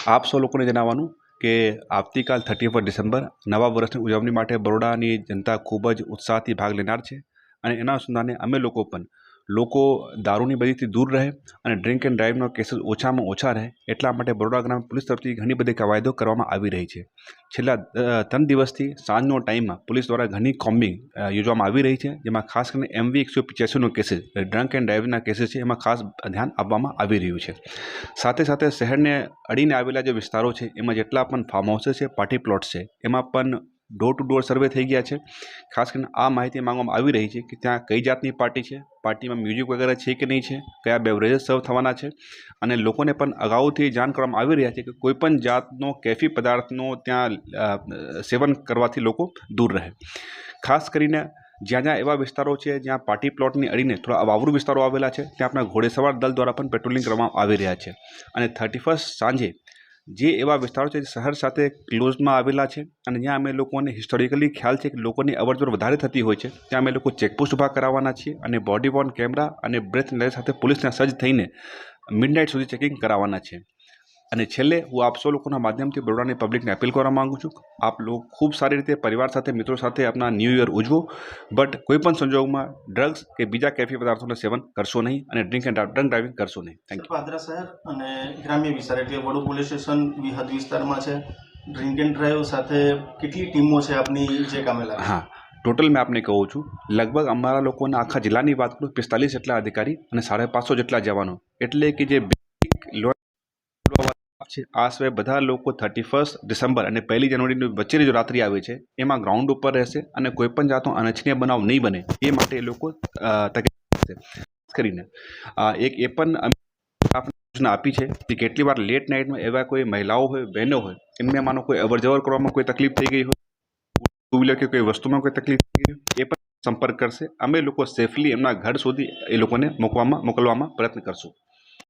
આપ સૌ લોકોને જણાવવાનું કે આવતીકાલ થર્ટી ફર્સ્ટ ડિસેમ્બર નવા વર્ષની ઉજવણી માટે બરોડાની જનતા ખૂબ જ ઉત્સાહથી ભાગ લેનાર છે અને એના અનુસંધાને અમે લોકો પણ લોકો દારૂની બદીથી દૂર રહે અને ડ્રિંક એન્ડ ડ્રાઈવનો કેસીસ ઓછામાં ઓછા રહે એટલા માટે બરોડા ગ્રામ પોલીસ તરફથી ઘણી બધી કવાયદો કરવામાં આવી રહી છે. છેલ્લા ત્રણ દિવસથી સાંજનો ટાઈમમાં પોલીસ દ્વારા ઘણી કોમ્બિંગ યોજવામાં આવી રહી છે, જેમાં ખાસ કરીને એમવી એકસો પિચ્યાસીનો કેસીસ ડ્રંક એન્ડ ડ્રાઈવના કેસીસ છે, એમાં ખાસ ધ્યાન આપવામાં આવી રહ્યું છે. સાથે સાથે શહેરને અડીને આવેલા જે વિસ્તારો છે, એમાં જેટલા પણ ફાર્મ હાઉસીસ છે પાર્ટી પ્લોટ છે, એમાં પણ ડોર ટુ ડોર સર્વે થઈ ગયા છે. ખાસ કરીને આ માહિતી માંગવામાં આવી રહી છે કે ત્યાં કઈ જાતની પાર્ટી છે, પાર્ટીમાં મ્યુઝિક વગેરે છે કે નહીં છે, કયા બેવરેજીસ સર્વ થવાના છે અને લોકોને પણ અગાઉથી જાણ કરવામાં આવી રહ્યા છે કે કોઈપણ જાતનો કેફી પદાર્થનો ત્યાં સેવન કરવાથી લોકો દૂર રહે. ખાસ કરીને જ્યાં જ્યાં એવા વિસ્તારો છે જ્યાં પાર્ટી પ્લોટની અડીને થોડા વાવરું વિસ્તારો આવેલા છે, ત્યાં આપણા ઘોડેસવાર દળ દ્વારા પણ પેટ્રોલિંગ કરવામાં આવી રહ્યા છે. અને થર્ટી ફર્સ્ટ સાંજે જે એવા વિસ્તારો છે જે શહેર સાથે ક્લોઝમાં આવેલા છે અને જ્યાં અમે લોકોને હિસ્ટોરિકલી ખ્યાલ છે કે લોકોની અવરજવર વધારે થતી હોય છે, ત્યાં અમે લોકો ચેકપોસ્ટ ઊભા કરાવવાના છીએ અને બોડી વોર્ન કેમેરા અને બ્રેથ લેન્સ સાથે પોલીસના સજ્જ થઈને મિડનાઇટ સુધી ચેકિંગ કરાવવાના છે અને છેલ્લે હું આપ સૌ લોકોના માધ્યમથી બરોડાની પબ્લિકને અપીલ કરવા માગું છું આપ લોકો ખૂબ સારી રીતે પરિવાર સાથે મિત્રો સાથે આપણા ન્યૂ યર ઉજવો. બટ કોઈપણ સંજોગોમાં સંજોગમાં ડ્રગ્સ કે બીજા કેફી પદાર્થોનું સેવન કરશો નહીં અને ડ્રિંક એન્ડ ડ્રંક ડ્રાઇવિંગ કરશો નહીં. થેન્ક યુ પાદરા શહેર અને ગ્રામ્ય વિસ્તાર એટલે વડુ પોલીસ સ્ટેશન હદ વિસ્તારમાં છે. ડ્રિંક એન્ડ ડ્રાઈવ સાથે કેટલી ટીમો છે આપની જે કામે લાગે? હા ટોટલ મેં આપને કહું છું લગભગ અમારા લોકોના આખા જિલ્લાની વાત કરું પિસ્તાલીસ જેટલા અધિકારી અને સાડા પાંચસો જેટલા જવાનો. એટલે કે જે basic law છે. આ સિવાય બધા લોકો થર્ટી ફર્સ્ટ ડિસેમ્બર અને પહેલી જાન્યુઆરીની વચ્ચેની જો રાત્રિ આવે છે. એમાં ગ્રાઉન્ડ ઉપર રહેશે અને કોઈ પણ જાતનો અનચનીય બનાવ નહીં બને. એ માટે એ લોકો તકલીફ કરીને એક એ પણ સૂચના આપી છે કે કેટલી વાર લેટ નાઇટમાં એવા કોઈ મહિલાઓ હોય, બહેનો હોય, એમને માનો કોઈ અવર જવર કરવામાં કોઈ તકલીફ થઈ ગઈ હોય, ટુ વ્હીલર કે કોઈ વસ્તુમાં કોઈ તકલીફ થઈ ગઈ હોય, એ પણ સંપર્ક કરશે. અમે લોકો સેફલી એમના ઘર સુધી એ લોકોને મૂકવામાં, મોકલવામાં પ્રયત્ન કરશું.